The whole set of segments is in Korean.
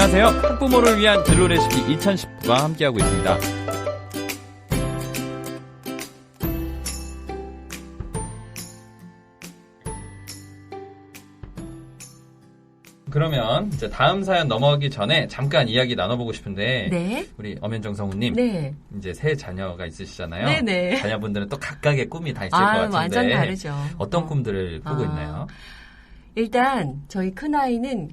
안녕하세요. 학부모를 위한 진로 레시피 2019가 함께하고 있습니다. 그러면 이제 다음 사연 넘어가기 전에 잠깐 이야기 나눠보고 싶은데 네. 우리 엄현정 성우님 네. 이제 새 자녀가 있으시잖아요. 네네. 자녀분들은 또 각각의 꿈이 다 있을 것 아, 같은데 완전 다르죠. 어떤 어. 꿈들을 꾸고 아. 있나요? 일단 저희 큰 아이는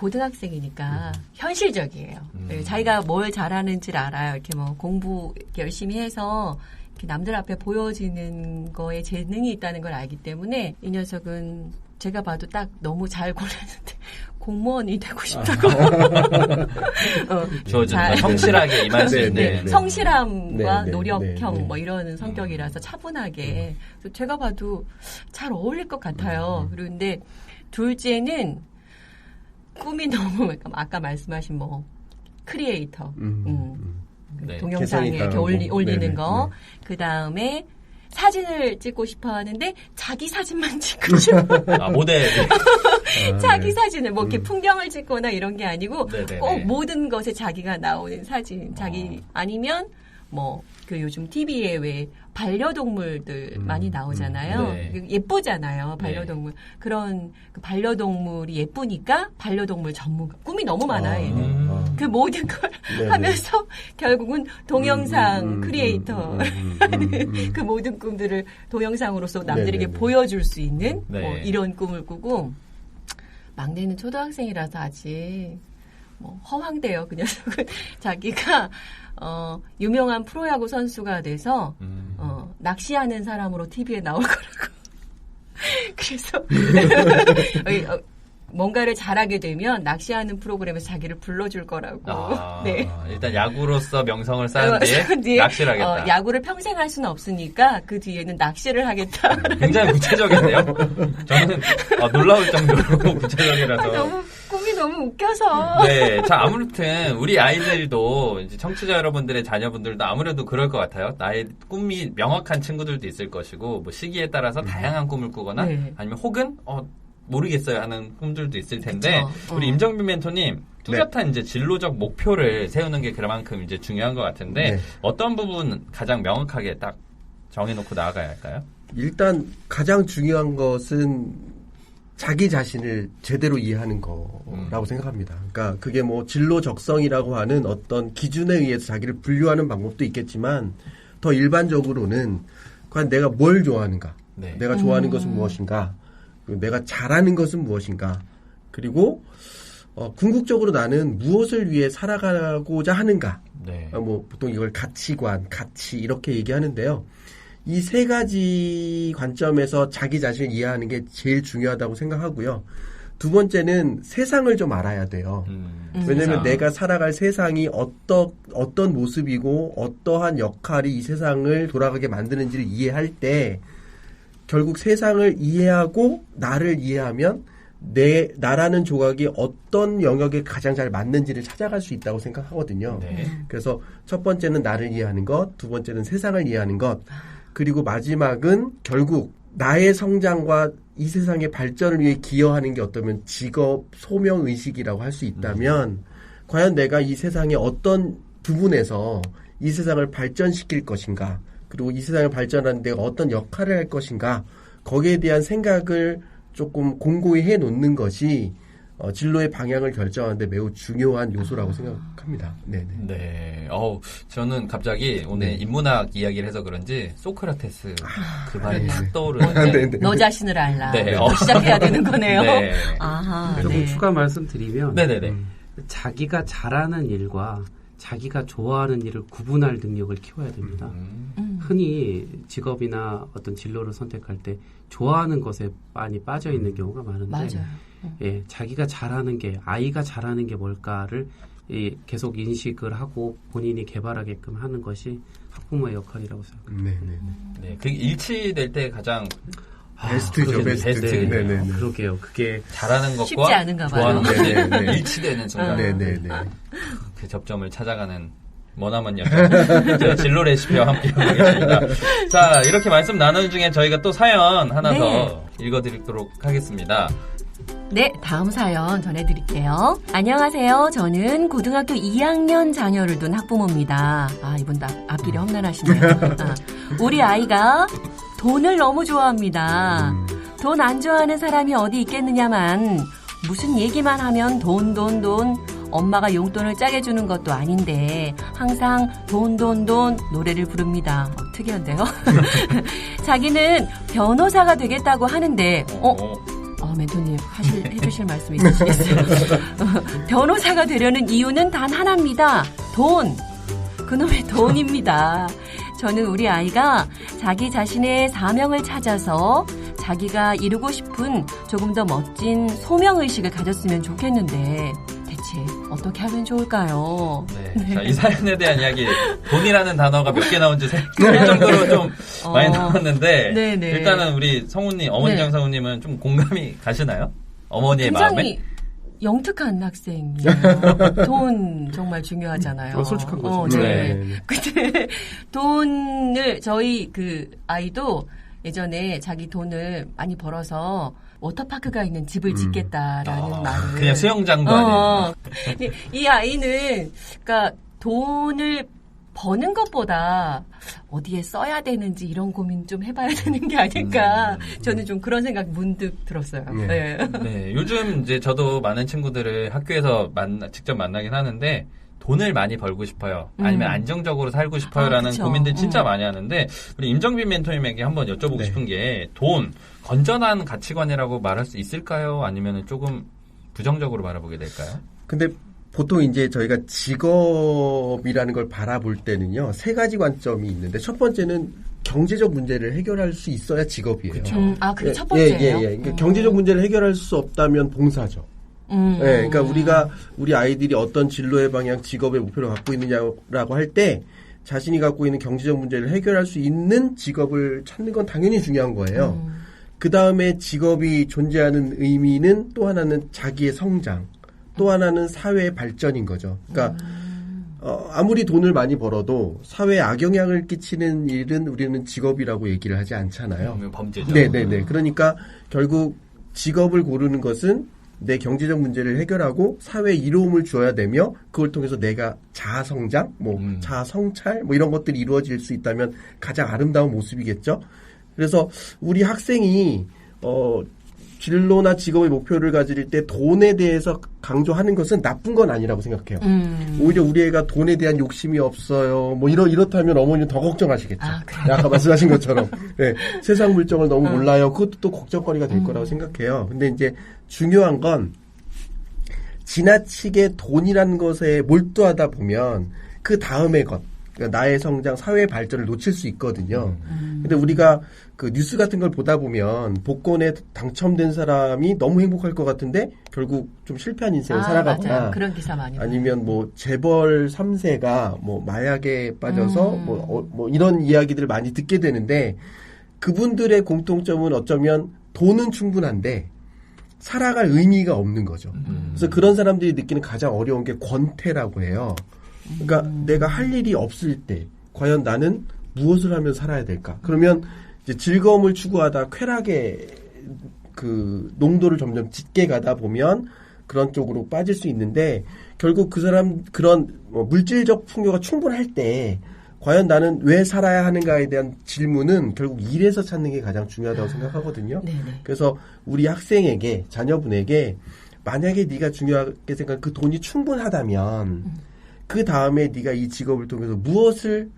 고등학생이니까 현실적이에요. 음. 네, 자기가 뭘 잘하는지를 알아요. 이렇게 뭐 공부 이렇게 열심히 해서 이렇게 남들 앞에 보여지는 거에 재능이 있다는 걸 알기 때문에 이 녀석은 제가 봐도 딱 너무 잘 골랐는데 공무원이 되고 싶다고. 어, 저 잘- 성실하게 임할 수 네, 있는 네, 네. 성실함과 네, 네, 노력형. 뭐 이런 성격이라서 차분하게 그래서 제가 봐도 잘 어울릴 것 같아요. 그런데 둘째는 꿈이 너무 아까 말씀하신 뭐 크리에이터 음, 음. 음. 네. 동영상에 이렇게. 올리, 올리는 네네, 거그 다음에 사진을 찍고 싶어 하는데 자기 사진만 찍고 싶어 아, 모델. 아, 자기 네. 사진을 뭐 이렇게 음. 풍경을 찍거나 이런 게 아니고 네네네. 꼭 모든 것에 자기가 나오는 사진, 자기 어. 아니면 뭐 그 요즘 TV에 왜 반려동물들 음, 많이 나오잖아요. 네. 그 예쁘잖아요, 반려동물. 그런 그 반려동물이 예쁘니까 반려동물 전문가. 꿈이 너무 많아요, 얘는. 음. 그 모든 걸. 하면서 결국은 동영상 음, 음, 크리에이터 음, 음, 음, 음, 음. 그 모든 꿈들을 동영상으로서 남들에게 네네네. 보여줄 수 있는 네. 뭐 이런 꿈을 꾸고 막내는 초등학생이라서 아직 뭐 허황돼요. 그 녀석은 자기가 어, 유명한 프로야구 선수가 돼서 음. 어, 낚시하는 사람으로 TV에 나올 거라고. 그래서 어, 어, 뭔가를 잘하게 되면 낚시하는 프로그램에서 자기를 불러줄 거라고. 아, 네. 일단 야구로서 명성을 쌓은 뒤에 낚시를 하겠다. 어, 야구를 평생 할 수는 없으니까 그 뒤에는 낚시를 하겠다. 굉장히 구체적인데요. 저는 어, 놀라울 정도로 구체적이라서. 아, 너무 꿈이 너무 웃겨서. 네, 자 아무튼 우리 아이들도 이제 청취자 여러분들의 자녀분들도 아무래도 그럴 것 같아요. 나의 꿈이 명확한 친구들도 있을 것이고 뭐 시기에 따라서 다양한 꿈을 꾸거나 네. 아니면 혹은 어 모르겠어요 하는 꿈들도 있을 텐데 그쵸. 우리 어. 임정빈 멘토님 뚜렷한 이제 진로적 목표를 세우는 게 그만큼 이제 중요한 것 같은데 네. 어떤 부분 가장 명확하게 딱 정해놓고 나아가야 할까요? 일단 가장 중요한 것은 자기 자신을 제대로 이해하는 거라고 음. 생각합니다. 그러니까 그게 뭐 진로 적성이라고 하는 어떤 기준에 의해서 자기를 분류하는 방법도 있겠지만 더 일반적으로는 과연 내가 뭘 좋아하는가, 네. 내가 좋아하는 음. 것은 무엇인가, 그리고 내가 잘하는 것은 무엇인가, 그리고 어, 궁극적으로 나는 무엇을 위해 살아가고자 하는가, 네. 어, 뭐 보통 이걸 가치관, 가치 이렇게 얘기하는데요. 이 세 가지 관점에서 자기 자신을 이해하는 게 제일 중요하다고 생각하고요. 두 번째는 세상을 좀 알아야 돼요. 음, 음. 왜냐면 세상. 내가 살아갈 세상이 어떠, 어떤 모습이고 어떠한 역할이 이 세상을 돌아가게 만드는지를 이해할 때 결국 세상을 이해하고 나를 이해하면 내 나라는 조각이 어떤 영역에 가장 잘 맞는지를 찾아갈 수 있다고 생각하거든요. 네. 그래서 첫 번째는 나를 이해하는 것, 두 번째는 세상을 이해하는 것, 그리고 마지막은 결국 나의 성장과 이 세상의 발전을 위해 기여하는 게 어떠면 직업 소명 의식이라고 할 수 있다면 과연 내가 이 세상의 어떤 부분에서 이 세상을 발전시킬 것인가? 그리고 이 세상을 발전하는 데가 어떤 역할을 할 것인가? 거기에 대한 생각을 조금 공고히 해 놓는 것이 어, 진로의 방향을 결정하는데 매우 중요한 요소라고 생각합니다. 네네. 네. 어우, 저는 갑자기 오늘 네. 인문학 이야기를 해서 그런지 소크라테스 그 말이 네. 탁 네, 떠오르는데. 네. 너 자신을 알라. 네. 또 시작해야 되는 거네요. 네. 아하. 조금 네. 추가 말씀드리면 네네네. 음, 자기가 잘하는 일과 자기가 좋아하는 일을 구분할 능력을 키워야 됩니다. 음, 음. 흔히 직업이나 어떤 진로를 선택할 때 좋아하는 것에 많이 빠져 있는 경우가 많은데 맞아요. 예, 자기가 잘하는 게 아이가 잘하는 게 뭘까를 이, 계속 인식을 하고 본인이 개발하게끔 하는 것이 학부모의 역할이라고 생각합니다. 네 네. 네. 그게 일치될 때 가장 베스트죠, 그게 베스트. 베스트네요. 네네 네. 그러게요. 그게 잘하는 것과 쉽지 않은가 봐요. 좋아하는 것이 네네네. 일치되는 순간 네 네 네. 그 접점을 찾아가는 머나먼 저 진로 레시피와 함께 하고 계십니다. 자 이렇게 말씀 나누는 중에 저희가 또 사연 하나 네. 더 읽어드리도록 하겠습니다. 네, 다음 사연 전해드릴게요. 안녕하세요. 저는 고등학교 2학년 자녀를 둔 학부모입니다. 아, 이분 다 앞길이 험난하시네요. 아, 우리 아이가 돈을 너무 좋아합니다. 돈 안 좋아하는 사람이 어디 있겠느냐만 무슨 얘기만 하면 돈, 돈, 돈. 엄마가 용돈을 짜게 주는 것도 아닌데 항상 돈, 돈, 돈 노래를 부릅니다. 어, 특이한데요? 자기는 변호사가 되겠다고 하는데, 어, 어, 멘토님 하실 해주실 말씀 있으시겠어요? 어, 변호사가 되려는 이유는 단 하나입니다. 돈. 그놈의 돈입니다. 저는 우리 아이가 자기 자신의 사명을 찾아서 자기가 이루고 싶은 조금 더 멋진 소명 의식을 가졌으면 좋겠는데 대체 어떻게 하면 좋을까요? 네. 자, 이 사연에 대한 이야기 돈이라는 단어가 몇 개 나온지 생각할 정도로 좀 어. 많이 나왔는데 네네. 일단은 우리 성우님 어머니 네. 장성우님은 좀 공감이 가시나요? 어머니의 마음에? 굉장히 영특한 학생이에요. 돈 정말 중요하잖아요. 어, 솔직한 거죠. 어, 네. 네. 네. 근데 돈을 저희 그 아이도 예전에 자기 돈을 많이 벌어서 워터파크가 있는 집을 짓겠다라는 아, 말을 그냥 수영장도 아니에요. 어, 이- 이 아이는 그러니까 돈을 버는 것보다 어디에 써야 되는지 이런 고민 좀 해봐야 되는 게 아닐까. 저는 좀 그런 생각 문득 들었어요. 네. 네. 네, 요즘 이제 저도 많은 친구들을 학교에서 만나, 직접 만나긴 하는데 돈을 많이 벌고 싶어요. 아니면 음. 안정적으로 살고 싶어요라는 아. 고민들 진짜 음. 많이 하는데 우리 임정빈 멘토님에게 한번 여쭤보고 네. 싶은 게 돈 건전한 가치관이라고 말할 수 있을까요? 아니면 조금 부정적으로 바라보게 될까요? 근데 보통 이제 저희가 직업이라는 걸 바라볼 때는요 세 가지 관점이 있는데 첫 번째는 경제적 문제를 해결할 수 있어야 직업이에요. 그쵸. 음, 아, 그게 예, 첫 번째예요. 예, 예, 예. 그러니까 경제적 문제를 해결할 수 없다면 봉사죠. 음. 예, 그러니까 우리가 우리 아이들이 어떤 진로의 방향, 직업의 목표를 갖고 있느냐라고 할 때 자신이 갖고 있는 경제적 문제를 해결할 수 있는 직업을 찾는 건 당연히 중요한 거예요. 음. 그 다음에 직업이 존재하는 의미는 또 하나는 자기의 성장, 또 하나는 사회의 발전인 거죠. 그러니까 어, 아무리 돈을 많이 벌어도 사회에 악영향을 끼치는 일은 우리는 직업이라고 얘기를 하지 않잖아요. 범죄죠. 네네네. 그러니까 결국 직업을 고르는 것은 내 경제적 문제를 해결하고 사회에 이로움을 주어야 되며 그걸 통해서 내가 자아 성장, 뭐 음. 자아 성찰, 뭐 이런 것들이 이루어질 수 있다면 가장 아름다운 모습이겠죠. 그래서 우리 학생이 어 진로나 직업의 목표를 가질 때 돈에 대해서 강조하는 것은 나쁜 건 아니라고 생각해요. 음. 오히려 우리 애가 돈에 대한 욕심이 없어요. 뭐 이러 이렇다면 어머니는 더 걱정하시겠죠. 아, 그래요? 아까 말씀하신 것처럼 네, 세상 물정을 너무 어. 몰라요. 그것도 또 걱정거리가 될 거라고 생각해요. 근데 이제 중요한 건 지나치게 돈이라는 것에 몰두하다 보면 그 다음의 것, 그러니까 나의 성장, 사회 발전을 놓칠 수 있거든요. 근데 우리가 그 뉴스 같은 걸 보다 보면 복권에 당첨된 사람이 너무 행복할 것 같은데 결국 좀 실패한 인생을 아, 살아가거나 맞아요. 그런 기사 많이. 아니면 뭐 재벌 3세가 뭐 마약에 빠져서 음. 뭐, 어, 뭐 이런 이야기들을 많이 듣게 되는데 그분들의 공통점은 어쩌면 돈은 충분한데 살아갈 의미가 없는 거죠. 음. 그래서 그런 사람들이 느끼는 가장 어려운 게 권태라고 해요. 그러니까 내가 할 일이 없을 때 과연 나는 무엇을 하면 살아야 될까? 그러면 이제 즐거움을 추구하다 쾌락의 그 농도를 점점 짙게 가다 보면 그런 쪽으로 빠질 수 있는데 결국 그 사람 그런 뭐 물질적 풍요가 충분할 때 과연 나는 왜 살아야 하는가에 대한 질문은 결국 일에서 찾는 게 가장 중요하다고 생각하거든요. 네네. 그래서 우리 학생에게 자녀분에게 만약에 네가 중요하게 생각한 그 돈이 충분하다면 그 다음에 네가 이 직업을 통해서 무엇을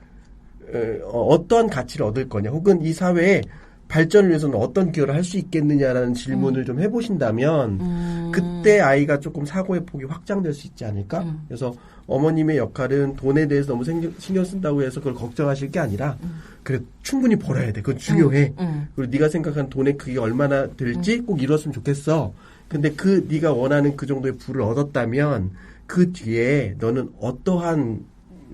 어, 어떠한 가치를 얻을 거냐 혹은 이 사회에 발전을 위해서는 어떤 기여를 할 수 있겠느냐라는 질문을 좀 해보신다면 음. 그때 아이가 조금 사고의 폭이 확장될 수 있지 않을까? 음. 그래서 어머님의 역할은 돈에 대해서 너무 생겨- 신경 쓴다고 해서 그걸 걱정하실 게 아니라 그래 충분히 벌어야 돼. 그건 중요해. 음. 그리고 네가 생각한 돈의 크기가 얼마나 될지 꼭 이뤘으면 좋겠어. 근데 그 네가 원하는 그 정도의 부를 얻었다면 그 뒤에 너는 어떠한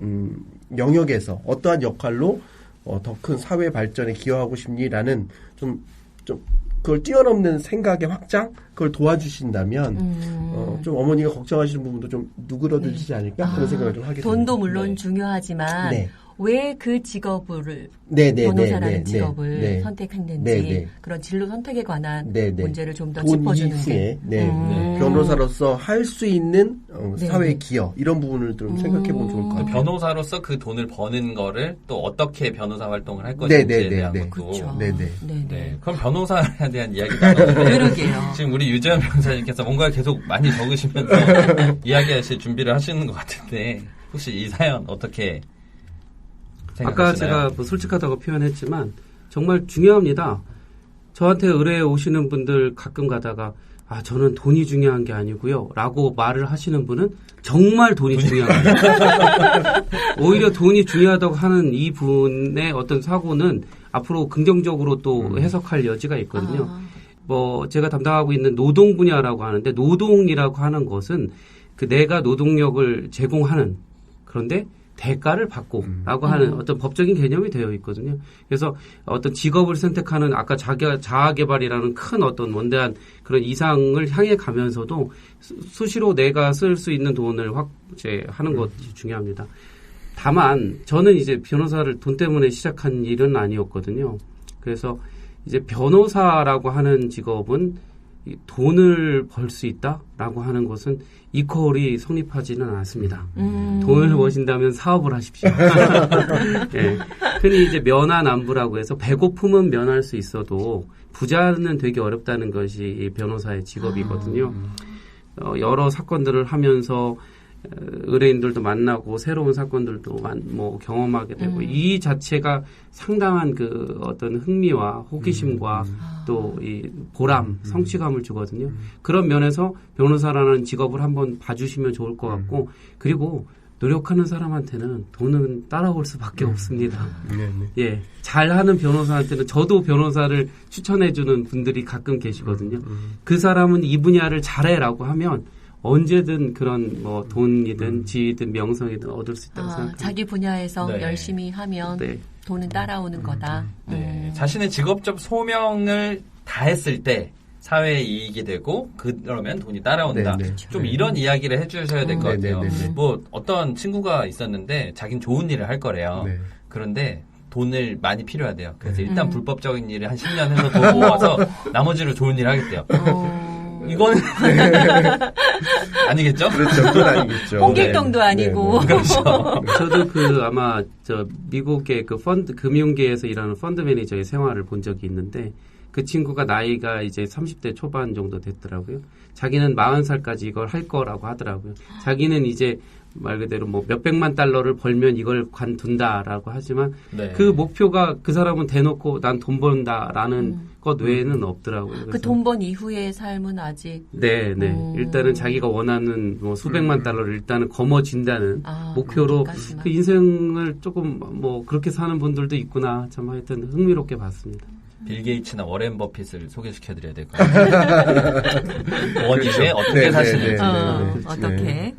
음, 영역에서 어떠한 역할로 어, 더 큰 사회 발전에 기여하고 싶니라는 좀 좀 그걸 뛰어넘는 생각의 확장 그걸 도와주신다면 음. 어, 좀 어머니가 걱정하시는 부분도 좀 누그러들지 않을까 그런 생각을 좀 하게 됩니다. 돈도 물론 네. 중요하지만 네. 왜 그 직업을 네네 변호사라는 직업을 네. 선택했는지 네, 네. 그런 진로 선택에 관한 네, 네. 문제를 좀더돈 짚어주는 게 네. 음. 변호사로서 할 수 있는 어, 네, 사회 네. 기여 이런 부분을 좀 생각해 보면 좋을 것그 같아요. 변호사로서 그 돈을 버는 거를 또 어떻게 변호사 활동을 할 것인지에 네, 네, 대한 네, 것도. 그렇죠. 네, 네. 네, 네. 그럼 변호사에 대한 이야기 나눴는데 그러게요. 지금 우리 유재현 변호사님께서 뭔가 계속 많이 적으시면서 이야기하실 준비를 하시는 것 같은데 혹시 이 사연 어떻게 생각하시나요? 제가 뭐 솔직하다고 표현했지만 정말 중요합니다. 저한테 의뢰에 오시는 분들 가끔 가다가 아 저는 돈이 중요한 게 아니고요 라고 말을 하시는 분은 정말 돈이 거예요. 오히려 돈이 중요하다고 하는 이 분의 어떤 사고는 앞으로 긍정적으로 또 해석할 여지가 있거든요. 아, 뭐 제가 담당하고 있는 노동 분야라고 하는데 노동이라고 하는 것은 그 내가 노동력을 제공하는 그런데 대가를 받고라고 하는 어떤 법적인 개념이 되어 있거든요. 그래서 어떤 직업을 선택하는 아까 자기 자아 개발이라는 큰 어떤 원대한 그런 이상을 향해 가면서도 수- 수시로 내가 쓸 수 있는 돈을 확제 하는 것이 중요합니다. 다만 저는 이제 변호사를 돈 때문에 시작한 일은 아니었거든요. 그래서 이제 변호사라고 하는 직업은 이 돈을 벌 수 있다라고 하는 것은 이퀄이 성립하지는 않습니다. 음. 돈을 버신다면 사업을 하십시오. 예. 흔히 이제 면화남부라고 해서 배고픔은 면할 수 있어도 부자는 되게 어렵다는 것이 이 변호사의 직업이거든요. 어, 여러 사건들을 하면서 어, 의뢰인들도 만나고 새로운 사건들도 만- 뭐 경험하게 되고 음. 이 자체가 상당한 그 어떤 흥미와 호기심과 또이 보람, 성취감을 주거든요. 그런 면에서 변호사라는 직업을 한번 봐주시면 좋을 것 같고 그리고 노력하는 사람한테는 돈은 따라올 수밖에 없습니다. 네, 네. 예, 잘하는 변호사한테는 저도 변호사를 추천해주는 분들이 가끔 계시거든요. 그 사람은 이 분야를 잘해라고 하면 언제든 그런 뭐 돈이든 지위든 명성이든 얻을 수 있다고 아, 생각합니다. 자기 분야에서 네. 열심히 하면 네. 돈은 따라오는 거다. 네. 음. 자신의 직업적 소명을 다했을 때 사회에 이익이 되고 그러면 돈이 따라온다. 네, 네. 좀 네. 이런 이야기를 해주셔야 될것 네, 네, 같아요. 네, 네. 뭐 어떤 친구가 있었는데 자긴 좋은 일을 할 거래요. 네. 그런데 돈을 많이 필요하대요. 그래서 네. 일단 음. 불법적인 일을 한 10년 해서 돈 모아서 나머지로 좋은 일을 하겠대요. 어, 이거는 아니겠죠? 그렇죠. 그건 아니겠죠. 홍길동도 네. 아니고. 네, 그렇죠. 저도 그 아마 저 미국의 그 펀드 금융계에서 일하는 펀드 매니저의 생활을 본 적이 있는데 그 친구가 나이가 이제 30대 초반 정도 됐더라고요. 자기는 40살까지 이걸 할 거라고 하더라고요. 자기는 이제 말 그대로 뭐 몇백만 달러를 벌면 이걸 관둔다라고 하지만 네. 그 목표가 그 사람은 대놓고 난 돈 번다라는 음. 것 외에는 없더라고요. 그 돈 번 이후의 삶은 아직 네, 네. 음. 일단은 자기가 원하는 뭐 수백만 달러를 일단은 거머쥔다는 아, 목표로 거기까지만. 그 인생을 조금 뭐 그렇게 사는 분들도 있구나. 참 하여튼 흥미롭게 봤습니다. 빌 게이츠나 워렌 버핏을 소개시켜 드려야 될 것 같아요. 원인에 어떻게 네, 네, 사시는지. 네, 어, 네, 네. 어 떻게?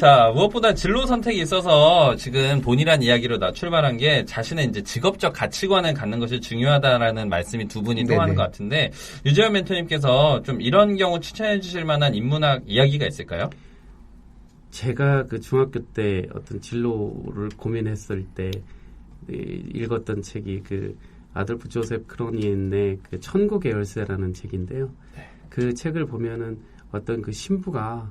네. 자, 무엇보다 진로 선택이 있어서 지금 돈이란 이야기로 나 출발한 게 자신의 이제 직업적 가치관을 갖는 것이 중요하다라는 말씀이 두 분이. 통하는 것 같은데 유재현 멘토님께서 좀 이런 경우 추천해 주실 만한 인문학 이야기가 있을까요? 제가 그 중학교 때 어떤 진로를 고민했을 때 이, 읽었던 책이 그 아들프 조셉 크로니엔의 그 천국의 열쇠라는 책인데요. 그 책을 보면은 어떤 그 신부가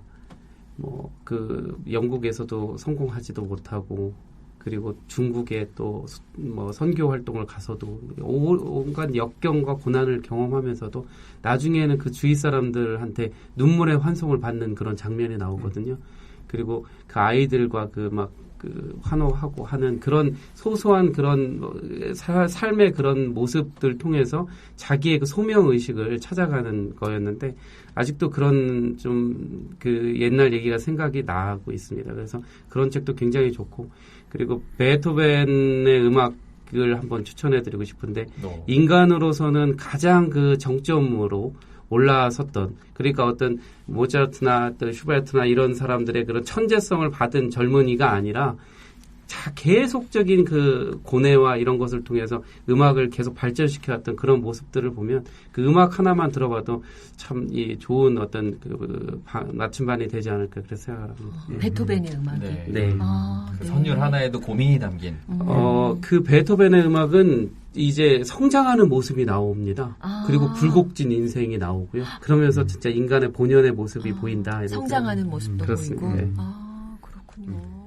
뭐 그 영국에서도 성공하지도 못하고 그리고 중국에 또 뭐 선교 활동을 가서도 오- 온갖 역경과 고난을 경험하면서도 나중에는 그 주위 사람들한테 눈물의 환송을 받는 그런 장면이 나오거든요. 그리고 그 아이들과 그 막 그 환호하고 하는 그런 소소한 그런 뭐 사- 삶의 그런 모습들 통해서 자기의 그 소명 의식을 찾아가는 거였는데 아직도 그런 좀 그 옛날 얘기가 생각이 나고 있습니다. 그래서 그런 책도 굉장히 좋고 그리고 베토벤의 음악 을 한번 추천해드리고 싶은데 너. 인간으로서는 가장 그 정점으로 올라섰던 그러니까 어떤 모차르트나 또 슈베르트나 이런 사람들의 그런 천재성을 받은 젊은이가 아니라 자 계속적인 그 고뇌와 이런 것을 통해서 음악을 계속 발전시켜왔던 그런 모습들을 보면 그 음악 하나만 들어봐도 참 이 좋은 어떤 그 바- 나침반이 되지 않을까 그렇게 생각합니다. 예. 베토벤의 음악이. 네. 네. 아, 그 네. 선율 하나에도 고민이 담긴. 음. 어, 그 베토벤의 음악은 이제 성장하는 모습이 나옵니다. 아. 그리고 굴곡진 인생이 나오고요. 그러면서 진짜 인간의 본연의 모습이 보인다. 이런 성장하는 모습도 그렇습니다. 보이고. 네. 아, 그렇군요.